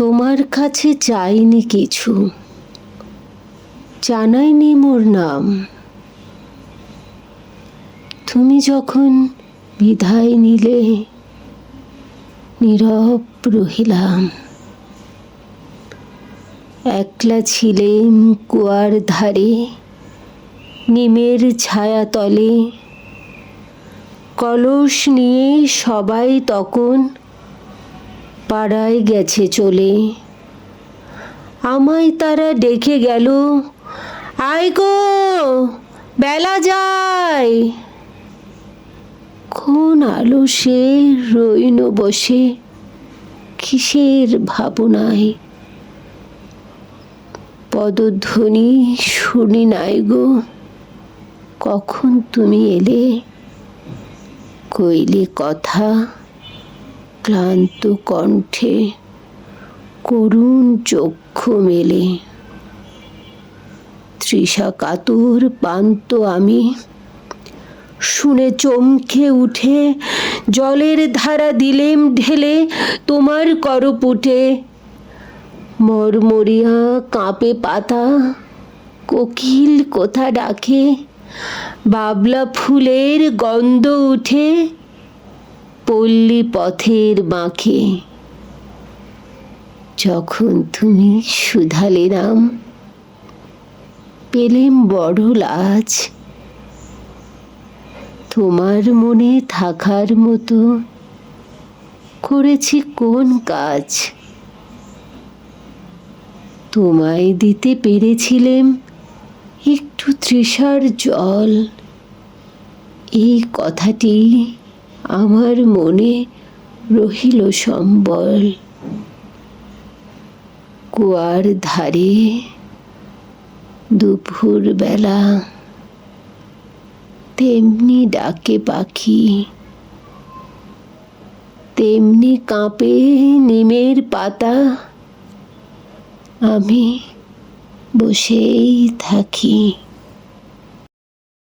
তোমার কাছে চাইনি কিছু। জানাইনি মোর নাম। তুমি যখন বিধায় নিলে, নীরব রহিলাম। একলা ছিলেম কুয়ার ধারে, নিমের ছায়া তলে কলস নিয়ে সবাই তখন পাড়ায় গেছে চলে। আমায় তারা ডেকে গেল, আয় গো, বেলা যায়। কোন আলো সে রইন বসে, কিসের ভাবনায়? পদধ্বনি শুনি নাই গো, কখন তুমি এলে? কইলে কথা ক্লান্ত কণ্ঠে করুণ চক্ষু মেলে। তৃষা কাতর পান্ত আমি শুনে চমকে উঠে জলের ধারা দিলেম ঢেলে তোমার করপুটে। মরমরিয়া কাঁপে পাতা, কোকিল কোথা ডাকে, বাবলা ফুলের গন্ধ উঠে পল্লী পথের বাঁকে। যখন তুমি শুধালে নাম, পেলেম বড় লাজ। তোমার মনে থাকার মতো করেছি কোন কাজ? তোমায় দিতে পেরেছিলেম একটু তৃষার জল। এই কথাটি আমার মনে রহিল সম্বল। কুয়ার ধারে দুপুর বেলা তেমনি ডাকে পাখি। তেমনি কাঁপে নিমের পাতা। আমি বসেই থাকি।